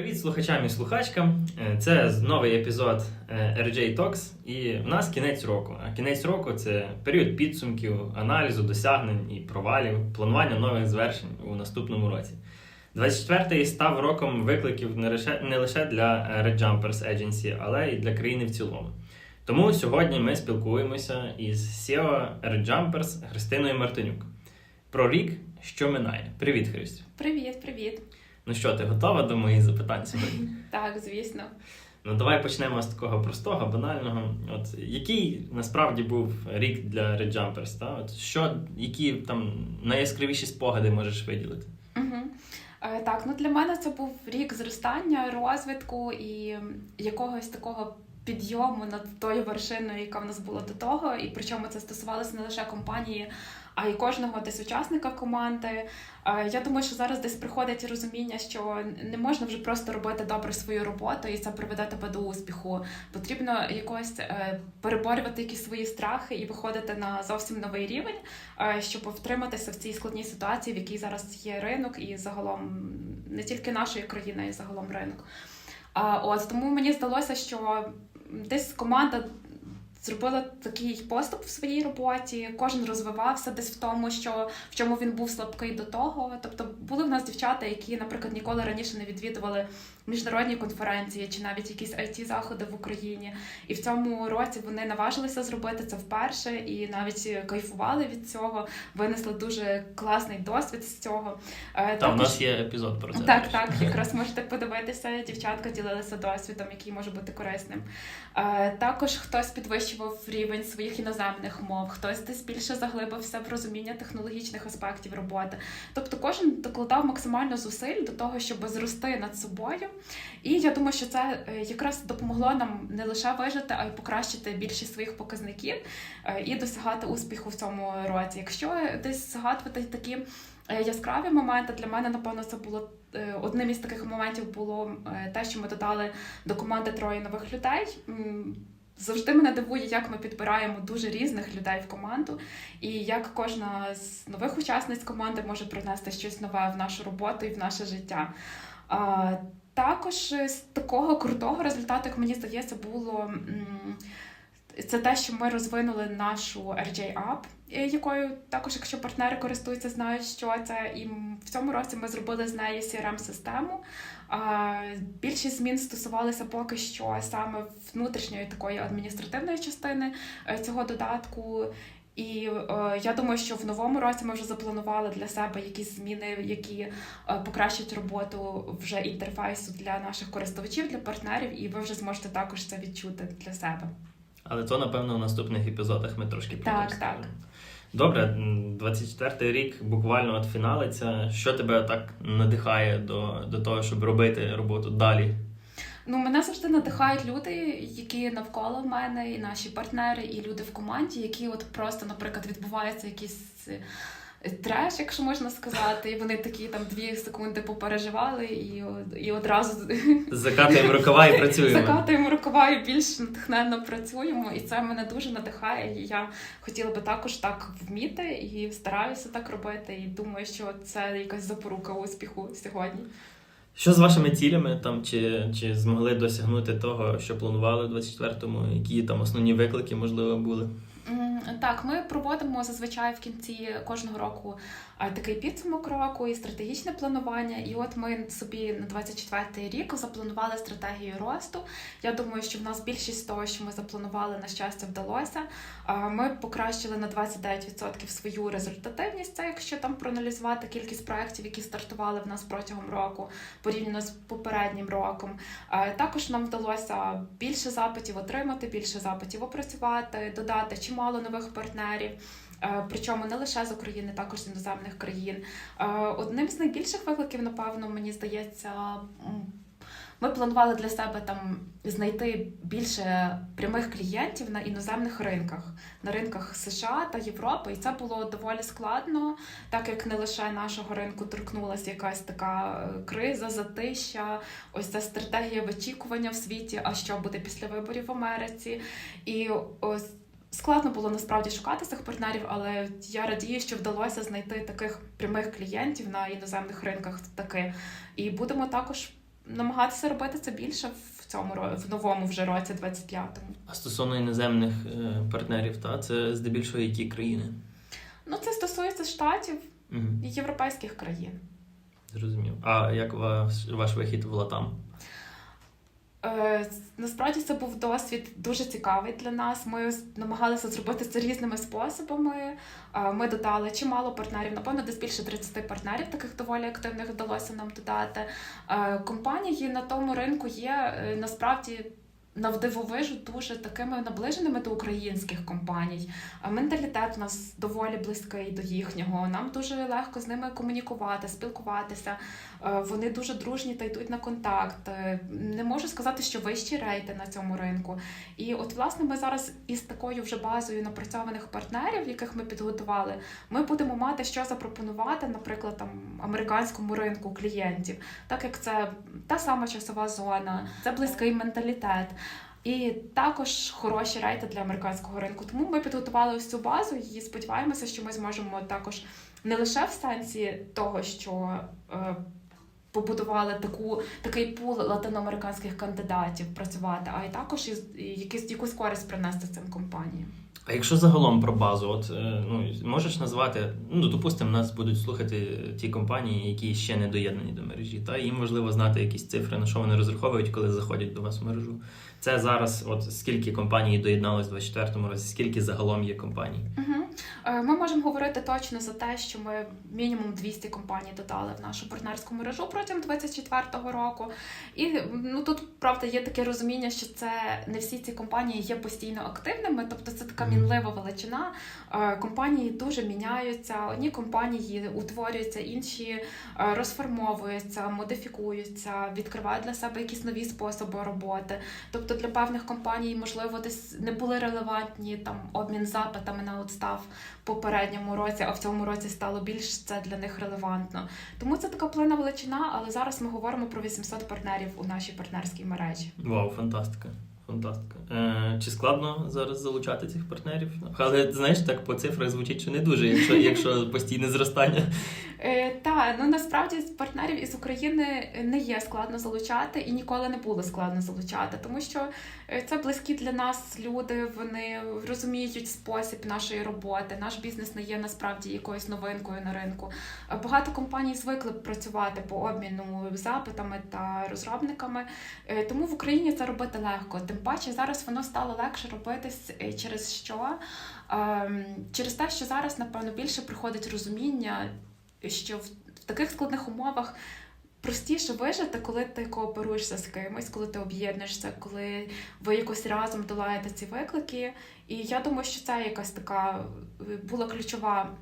Привіт слухачам і слухачкам. Е, Це новий епізод е, RJ Talks, і в нас кінець року. А кінець року це період підсумків, аналізу, досягнень і провалів, планування нових звершень у наступному році. 24-й став роком викликів не лише, для е, Red Jumpers Agency, але й для країни в цілому. Тому сьогодні ми спілкуємося із SEO Red Jumpers Христиною Мартинюк про рік, що минає. Привіт, Христю. Привіт, привіт. Ну що, ти готова до моїх запитань сьогодні? Так, звісно. Ну, давай почнемо з такого простого, банального. От який насправді був рік для Red Jumpers? Та? От що, які там найяскравіші спогади можеш виділити? Угу. Е, так, ну для мене це був рік зростання, розвитку і якогось такого підйому над тою вершиною, яка в нас була до того. І причому це стосувалося не лише компанії, а й кожного десь учасника команди. Я думаю, що зараз десь приходить розуміння, що не можна вже просто робити добре свою роботу, і це приведе тебе до успіху. Потрібно якось е, переборювати якісь свої страхи і виходити на зовсім новий рівень, е, щоб втриматися в цій складній ситуації, в якій зараз є ринок, і загалом не тільки нашої країни, й загалом ринок. От тому мені здалося, що десь команда зробила такий поступ в своїй роботі. Кожен розвивався десь в тому, що в чому він був слабкий до того. Тобто були в нас дівчата, які, наприклад, ніколи раніше не відвідували міжнародні конференції чи навіть якісь it заходи в Україні. І в цьому році вони наважилися зробити це вперше і навіть кайфували від цього, винесли дуже класний досвід з цього. Е, Там у нас є епізод про це. так, так, якраз можете подивитися. Дівчатка ділилися досвідом, який може бути корисним. Е, також хтось підвищував рівень своїх іноземних мов, хтось десь більше заглибився в розуміння технологічних аспектів роботи. Тобто, кожен докладав максимально зусиль до того, щоб зрости над собою. І я думаю, що це е, якраз допомогло нам не лише вижити, а й покращити більшість своїх показників е, і досягати успіху в цьому році. Якщо десь згадувати такі е, яскраві моменти, для мене напевно це було одним із таких моментів було те, що ми додали до команди троє нових людей. Завжди мене дивує, як ми підбираємо дуже різних людей в команду, і як кожна з нових учасниць команди може принести щось нове в нашу роботу і в наше життя. Також з такого крутого результату, як мені здається, було це те, що ми розвинули нашу RJ App, е, якою також, якщо партнери користуються, знають, що це. І в цьому році ми зробили з неї CRM-систему. А, Більшість змін стосувалися поки що саме внутрішньої такої адміністративної частини е, цього додатку. І е, я думаю, що в новому році ми вже запланували для себе якісь зміни, які е, покращать роботу вже інтерфейсу для наших користувачів, для партнерів, і ви вже зможете також це відчути для себе. Але то, напевно, в наступних епізодах ми трошки Так, так. Добре, м, 24-й рік буквально от фіналиться. Що тебе так надихає до, до того, щоб робити роботу далі? Ну, мене завжди надихають люди, які навколо мене, і наші партнери, і люди в команді, які от просто, наприклад, відбуваються якийсь е, треш, якщо можна сказати, і вони такі там дві секунди попереживали, і, і одразу Закатуємо рукава і працюємо. закатуємо рукава і більш натхненно працюємо. І це мене дуже надихає. І я хотіла би також так вміти і стараюся так робити. І думаю, що це якась запорука успіху сьогодні. Що з вашими цілями там, чи, чи змогли досягнути того, що планували в 24-му? Які там основні виклики, можливо, були? Так, ми проводимо зазвичай в кінці кожного року такий підсумок року і стратегічне планування. І от ми собі на 24-й рік запланували стратегію росту. Я думаю, що в нас більшість того, що ми запланували, на щастя, вдалося. Ми покращили на 29% свою результативність. Це якщо там проаналізувати кількість проєктів, які стартували в нас протягом року, порівняно з попереднім роком. Також нам вдалося більше запитів отримати, більше запитів опрацювати, додати чимало нових партнерів. Е, Причому не лише з України, також з іноземних країн. Е, Одним з найбільших викликів, напевно, мені здається, ми планували для себе там знайти більше прямих клієнтів на іноземних ринках, на ринках США та Європи. І це було доволі складно, так як не лише нашого ринку торкнулася якась така е, криза, затища, ось ця стратегія вичікування в світі, а що буде після виборів в Америці. І ось складно було насправді шукати цих партнерів, але я радію, що вдалося знайти таких прямих клієнтів на іноземних ринках таки. І будемо також намагатися робити це більше в цьому в новому вже році, 25-му. А стосовно іноземних е, партнерів, та це здебільшого які країни? Ну, це стосується штатів Угу. і європейських країн. Зрозумів. А як ваш, ваш вихід в Латам? Е, насправді це був досвід дуже цікавий для нас. Ми намагалися зробити це різними способами. Е, Ми додали чимало партнерів, напевно, десь більше 30 партнерів, таких доволі активних вдалося нам додати. Е, Компанії на тому ринку є насправді. Навдивовижу дуже такими наближеними до українських компаній. А Менталітет у нас доволі близький до їхнього. Нам дуже легко з ними комунікувати, спілкуватися. Е, Вони дуже дружні та йдуть на контакт. Е, Не можу сказати, що вищі рейти на цьому ринку. І от, власне, ми зараз із такою вже базою напрацьованих партнерів, яких ми підготували, ми будемо мати що запропонувати, наприклад, там американському ринку клієнтів, так як це та сама часова зона, це близький менталітет. І також хороші рейти для американського ринку. Тому ми підготували ось цю базу і сподіваємося, що ми зможемо також не лише в сенсі того, що е, побудували таку, такий пул латиноамериканських кандидатів працювати, а й також із, якісь, якусь користь принести цим компаніям. А якщо загалом про базу, от е, ну можеш назвати, ну допустимо, нас будуть слухати ті компанії, які ще не доєднані до мережі, та їм важливо знати якісь цифри, на що вони розраховують, коли заходять до вас в мережу. Це зараз, от скільки компаній доєдналось в 24-му році, скільки загалом є компаній? Угу. Ми можемо говорити точно за те, що ми мінімум 200 компаній додали в нашу партнерську мережу протягом 24-го року. І ну тут правда є таке розуміння, що це не всі ці компанії є постійно активними, тобто це така мінлива величина. Е, Компанії дуже міняються. Одні компанії утворюються, інші е, розформовуються, модифікуються, відкривають для себе якісь нові способи роботи. Тобто для певних компаній, можливо, десь не були релевантні там обмін запитами на отстав в попередньому році, а в цьому році стало більш це для них релевантно. Тому це така плина величина, але зараз ми говоримо про 800 партнерів у нашій партнерській мережі. Вау, фантастика. Фантастика. Е, чи складно зараз залучати цих партнерів? Але знаєш, так по цифрах звучить, що не дуже, якщо, якщо постійне зростання. Е, та ну насправді з партнерів із України не є складно залучати і ніколи не було складно залучати, тому що е, це близькі для нас люди. Вони розуміють спосіб нашої роботи. Наш бізнес не є насправді якоюсь новинкою на ринку. Е, Багато компаній звикли працювати по обміну запитами та розробниками, Е, тому в Україні це робити легко. Тим паче зараз воно стало легше робитись е, через що? Ем, Через те, що зараз, напевно, більше приходить розуміння що в, в таких складних умовах простіше вижити, коли ти кооперуєшся з кимось, коли ти об'єднуєшся, коли ви якось разом долаєте ці виклики. І я думаю, що це якась така е, була ключова.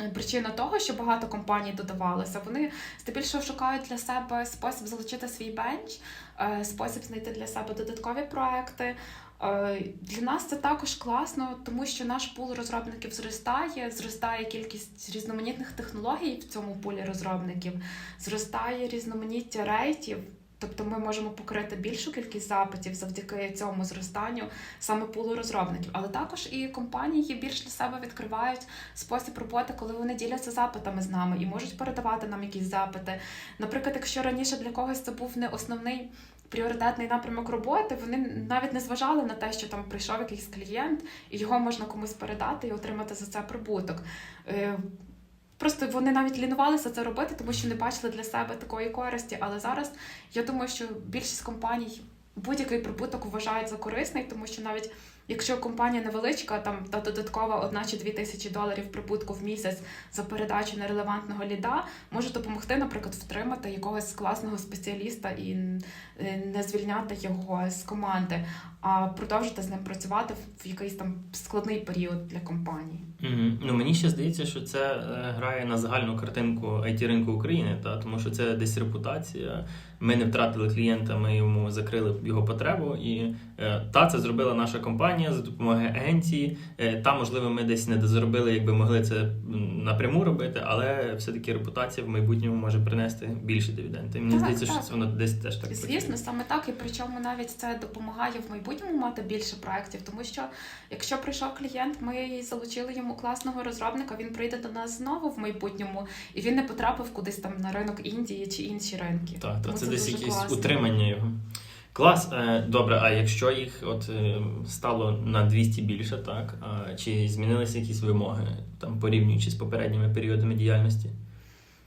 Е, Причина того, що багато компаній додавалося, вони здебільшого шукають для себе спосіб залучити свій бенч, е, спосіб знайти для себе додаткові проекти. Е, Для нас це також класно, тому що наш пул розробників зростає, зростає кількість різноманітних технологій в цьому пулі розробників, зростає різноманіття рейтів. Тобто ми можемо покрити більшу кількість запитів завдяки цьому зростанню саме пулу розробників. Але також і компанії більш для себе відкривають спосіб роботи, коли вони діляться запитами з нами і можуть передавати нам якісь запити. Наприклад, якщо раніше для когось це був не основний пріоритетний напрямок роботи, вони навіть не зважали на те, що там прийшов якийсь клієнт, і його можна комусь передати і отримати за це прибуток. Просто вони навіть лінувалися це робити, тому що не бачили для себе такої користі. Але зараз я думаю, що більшість компаній будь-який прибуток вважають за корисний, тому що навіть якщо компанія невеличка, там та додаткова одна чи дві тисячі доларів прибутку в місяць за передачу нерелевантного ліда, може допомогти, наприклад, втримати якогось класного спеціаліста і е, не звільняти його з команди, а продовжити з ним працювати в якийсь там складний період для компанії. Угу. Ну мені ще здається, що це е, грає на загальну картинку it ринку України, та тому що це десь репутація. Ми не втратили клієнта, ми йому закрили його потребу, і е, та це зробила наша компанія. за допомогою агенції. Е, Там, можливо, ми десь не дозаробили, якби могли це напряму робити, але все-таки репутація в майбутньому може принести більше дивіденди. Мені Так, здається, що це воно десь теж так Звісно, працює. саме так, і причому навіть це допомагає в майбутньому мати більше проєктів, тому що якщо прийшов клієнт, ми залучили йому класного розробника, він прийде до нас знову в майбутньому, і він не потрапив кудись там на ринок Індії чи інші ринки. Так, так, Тому це десь якесь класно. утримання його. Клас, е, добре, а якщо їх от е, стало на 200 більше, так? Чи змінилися якісь вимоги, там порівнюючи з попередніми періодами діяльності?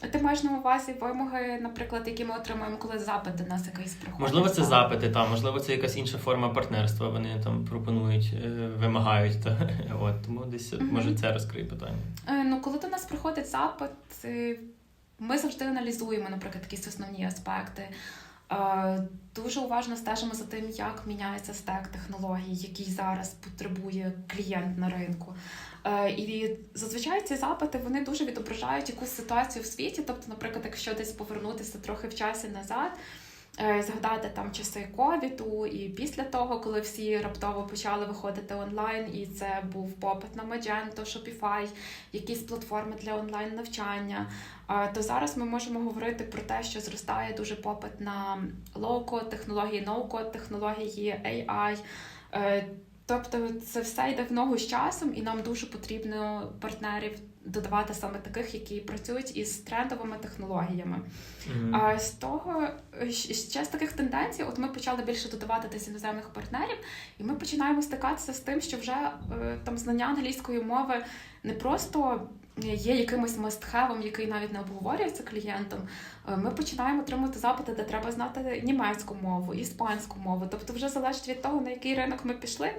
Ти маєш на увазі вимоги, наприклад, які ми отримуємо, коли запит до нас якийсь приходить? Можливо, це запити, та, можливо, це якась інша форма партнерства. Вони там пропонують, е, вимагають. Та. От, тому десь Мгм. може це розкриє питання. Е, Ну, коли до нас приходить запит, е, ми завжди аналізуємо, наприклад, якісь основні аспекти. Е, Дуже уважно стежимо за тим, як міняється стек технологій, який зараз потребує клієнт на ринку. Е, І зазвичай ці запити вони дуже відображають якусь ситуацію в світі. Тобто, наприклад, якщо десь повернутися трохи в часі назад, згадати там часи ковіду, і після того, коли всі раптово почали виходити онлайн, і це був попит на Magento, Shopify, якісь платформи для онлайн навчання. То зараз ми можемо говорити про те, що зростає дуже попит на лоу-код технології, ноу-код технології, AI. Тобто це все йде в ногу з часом, і нам дуже потрібно партнерів додавати саме таких, які працюють із трендовими технологіями. Мгм. А з того ще з таких тенденцій, от ми почали більше додавати десь іноземних партнерів, і ми починаємо стикатися з тим, що вже е, там знання англійської мови не просто є якимось мастхевом, який навіть не обговорюється клієнтом. Е, Ми починаємо отримати запити, де треба знати німецьку мову, іспанську мову. Тобто, вже залежить від того, на який ринок ми пішли.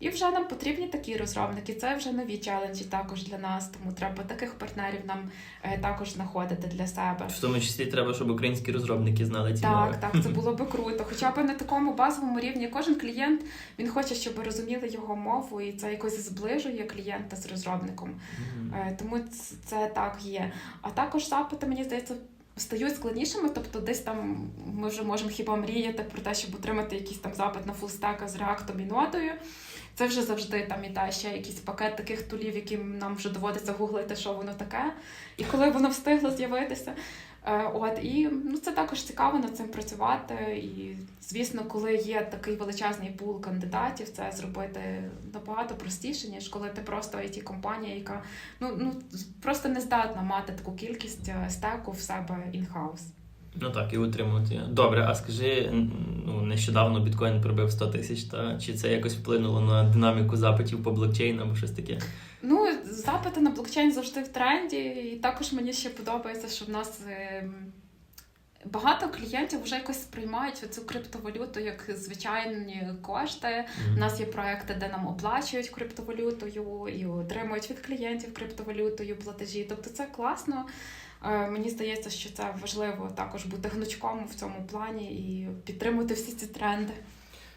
І вже нам потрібні такі розробники. Це вже нові челенджі також для нас. Тому треба таких партнерів нам е, також знаходити для себе. В тому числі треба, щоб українські розробники знали ці мови. Так, так, це було би круто. Хоча б на такому базовому рівні кожен клієнт він хоче, щоб розуміли його мову, і це якось зближує клієнта з розробником. Е, Тому це так є. А також запити, мені здається, стають складнішими. Тобто, десь там ми вже можемо хіба мріяти про те, щоб отримати якийсь там запит на фулстека з реактом і нодою. Це вже завжди там іде ще якийсь пакет таких тулів, яким нам вже доводиться гуглити, що воно таке, і коли воно встигло з'явитися. Е, От і ну це також цікаво над цим працювати. І звісно, коли є такий величезний пул кандидатів, це зробити набагато простіше, ніж коли ти просто it компанія, яка ну ну просто не здатна мати таку кількість е, стеку в себе in-house. Ну так, і утримувати. Добре, а скажи, ну нещодавно біткоін пробив 100 тисяч, та чи це якось вплинуло на динаміку запитів по блокчейну або щось таке? Ну, запити на блокчейн завжди в тренді, і також мені ще подобається, що в нас. ем, Багато клієнтів вже якось сприймають цю криптовалюту як звичайні кошти. У нас є проекти, де нам оплачують криптовалютою і отримують від клієнтів криптовалютою платежі. Тобто це класно. Е, Мені здається, що це важливо також бути гнучком в цьому плані і підтримувати всі ці тренди.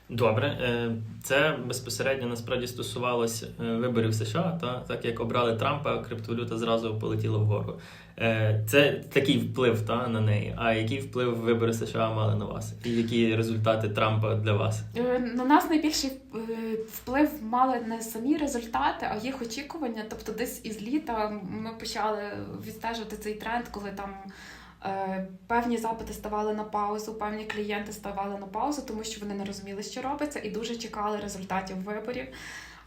Добре, е, це безпосередньо насправді стосувалось е, виборів США, та так як обрали Трампа, криптовалюта зразу полетіла вгору. Е, Це такий вплив та на неї. А який вплив вибори США мали на вас? І які результати Трампа для вас? На нас найбільший вплив мали не самі результати, а їх очікування. Тобто, десь із літа ми почали відстежувати цей тренд, коли там. Е, Певні запити ставали на паузу, певні клієнти ставали на паузу, тому що вони не розуміли, що робиться, і дуже чекали результатів виборів.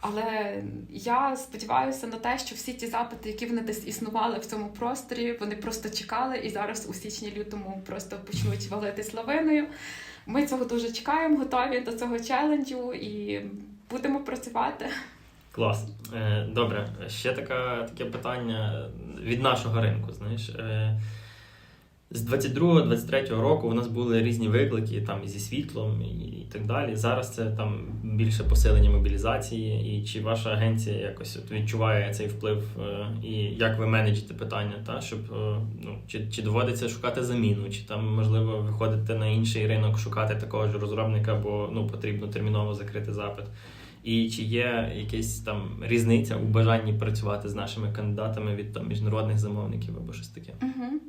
Але я сподіваюся на те, що всі ті запити, які вони десь існували в цьому просторі, вони просто чекали і зараз у січні-лютому просто почнуть валитись лавиною. Ми цього дуже чекаємо, готові до цього челенджу і будемо працювати. Клас. Е, Добре, ще така, таке питання від нашого ринку. Знаєш, Е, з 22-23 року у нас були різні виклики там і зі світлом і, так далі. Зараз це там більше посилення мобілізації. І чи ваша агенція якось от відчуває цей вплив, е, і як ви менеджите питання, та щоб е, ну чи, чи доводиться шукати заміну, чи там можливо виходити на інший ринок, шукати такого ж розробника, бо ну потрібно терміново закрити запит. І чи є якась там різниця у бажанні працювати з нашими кандидатами від там міжнародних замовників або щось таке? Угу.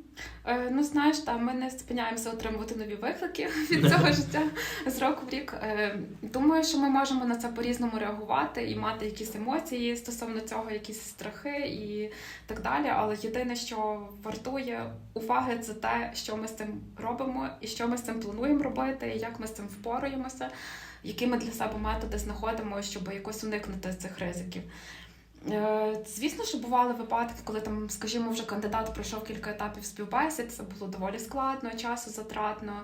Е, ну, знаєш, там ми не спиняємося отримувати нові виклики від цього життя з року в рік. Е, думаю, що ми можемо на це по-різному реагувати і мати якісь емоції стосовно цього, якісь страхи і так далі. Але єдине, що вартує уваги, це те, що ми з цим робимо, і що ми з цим плануємо робити, і як ми з цим впораємося, які ми для себе методи знаходимо, щоб якось уникнути цих ризиків. Е, Звісно, що бували випадки, коли там, скажімо, вже кандидат пройшов кілька етапів співбесід, це було доволі складно, часу затратно.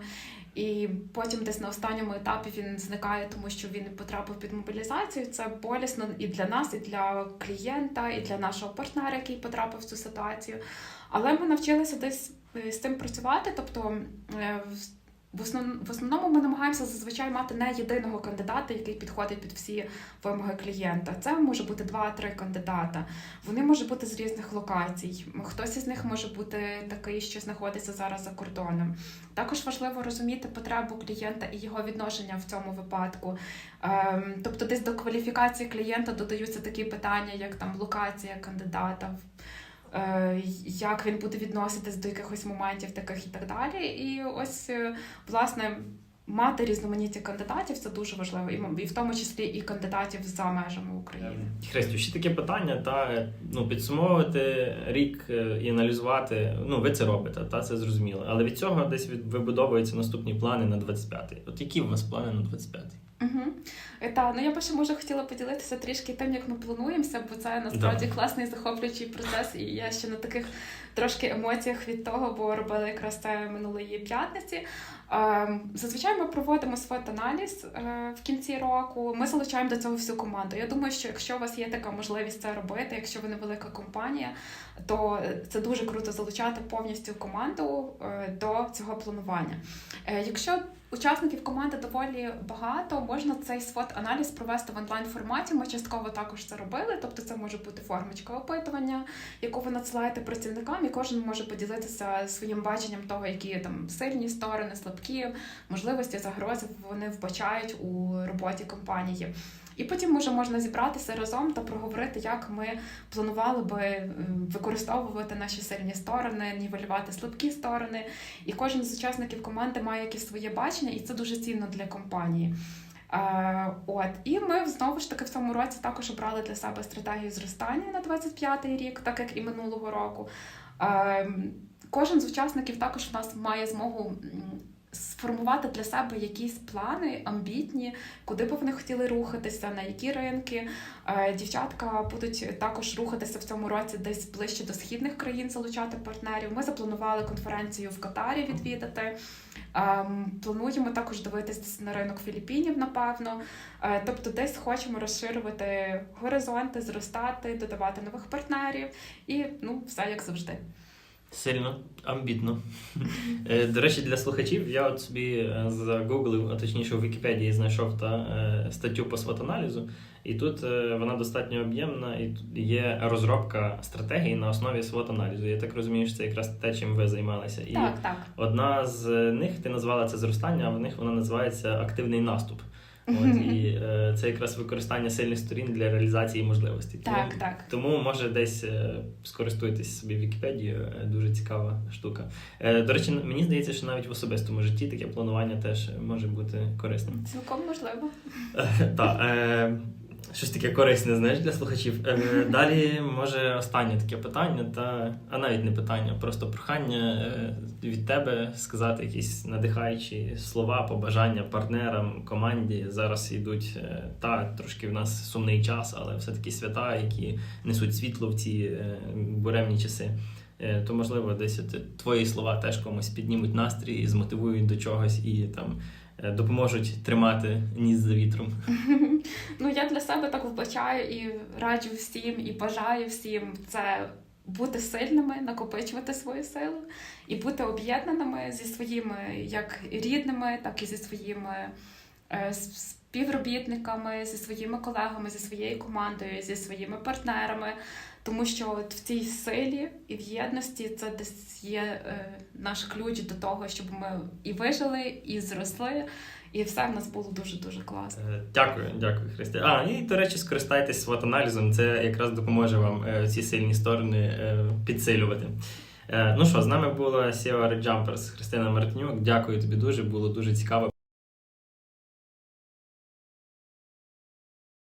І потім десь на останньому етапі він зникає, тому що він потрапив під мобілізацію. Це болісно і для нас, і для клієнта, і для нашого партнера, який потрапив в цю ситуацію. Але ми навчилися десь е, з цим працювати. Тобто е, в- в основ- в основному ми намагаємося зазвичай мати не єдиного кандидата, який підходить під всі вимоги клієнта. Це може бути два-три кандидата. Вони можуть бути з різних локацій. Хтось із них може бути такий, що знаходиться зараз за кордоном. Також важливо розуміти потребу клієнта і його відношення в цьому випадку. Ем, Тобто, десь до кваліфікації клієнта додаються такі питання, як там локація кандидата. Е, Як він буде відноситись до якихось моментів таких і так далі. І ось, е, власне, мати різноманіття кандидатів це дуже важливо, і в тому числі і кандидатів за межами України. Христю, ще таке питання, та ну підсумовувати рік е, і аналізувати. Ну, ви це робите, та це зрозуміло. Але від цього десь вибудовуються наступні плани на 25-й. От які у вас плани на 25-й? Угу. Так, ну я би ще може хотіла поділитися трішки тим, як ми плануємося, бо це насправді Да. класний захоплюючий процес, і я ще на таких трошки емоціях від того, бо робили якраз це минулої п'ятниці. Ем, Зазвичай ми проводимо свот-аналіз е, в кінці року. Ми залучаємо до цього всю команду. Я думаю, що якщо у вас є така можливість це робити, якщо ви невелика компанія, то це дуже круто залучати повністю команду е, до цього планування. Якщо учасників команди доволі багато, можна цей свот-аналіз провести в онлайн форматі. Ми частково також це робили. Тобто, це може бути формочка опитування, яку ви надсилаєте працівникам, і кожен може поділитися своїм баченням того, які там сильні сторони, слабкі можливості, загрози вони вбачають у роботі компанії. І потім вже можна зібратися разом та проговорити, як ми планували би е, використовувати наші сильні сторони, нівелювати слабкі сторони. І кожен з учасників команди має якесь своє бачення, і це дуже цінно для компанії. Е, от і ми знову ж таки в цьому році також обрали для себе стратегію зростання на 25-й рік, так як і минулого року. Е, кожен з учасників також у нас має змогу сформувати для себе якісь плани амбітні, куди б вони хотіли рухатися, на які ринки. Е, Дівчатка будуть також рухатися в цьому році десь ближче до східних країн, залучати партнерів. Ми запланували конференцію в Катарі відвідати. Ем, Плануємо також дивитися на ринок Філіппінів, напевно. Е, Тобто, десь хочемо розширювати горизонти, зростати, додавати нових партнерів і ну, все як завжди. Сильно, амбітно. Е, До речі, для слухачів я от собі е, загуглив, а точніше у Вікіпедії знайшов та е, статтю по свот-аналізу, і тут вона достатньо об'ємна, і тут є розробка стратегії на основі свот-аналізу. Я так розумію, що це якраз те, чим ви займалися. І Так, так. одна з них ти назвала це зростання, а в них вона називається активний наступ. От, і е, це якраз використання сильних сторін для реалізації можливостей. Тому- Так, так. тому може десь е, скористуйтесь собі Вікіпедією, е, дуже цікава штука. Е, До речі, мені здається, що навіть в особистому житті таке планування теж може бути корисним. Цілком можливо. Так, е, щось таке корисне, знаєш, для слухачів. Е, Далі, може, останнє таке питання, та, а навіть не питання, просто прохання е, від тебе сказати якісь надихаючі слова, побажання партнерам, команді. Зараз йдуть е, та трошки в нас сумний час, але все-таки свята, які несуть світло в ці буремні часи. То, можливо, десь твої слова теж комусь піднімуть настрій, і змотивують до чогось і там допоможуть тримати ніс за вітром. Ну, я для себе так вбачаю і раджу всім, і бажаю всім це бути сильними, накопичувати свою силу і бути об'єднаними зі своїми як рідними, так і зі своїми е, співробітниками, зі своїми колегами, зі своєю командою, зі своїми партнерами. Тому що от в цій силі і в єдності це десь є е, наш ключ до того, щоб ми і вижили, і зросли, і все в нас було дуже дуже класно. Е, Дякую, дякую, Христя. А, і, до речі, скористайтесь свот-аналізом, це якраз допоможе вам е, ці сильні сторони е, підсилювати. Е, Ну що, з нами була Red Jumpers Христина Мартинюк. Дякую тобі дуже, було дуже цікаво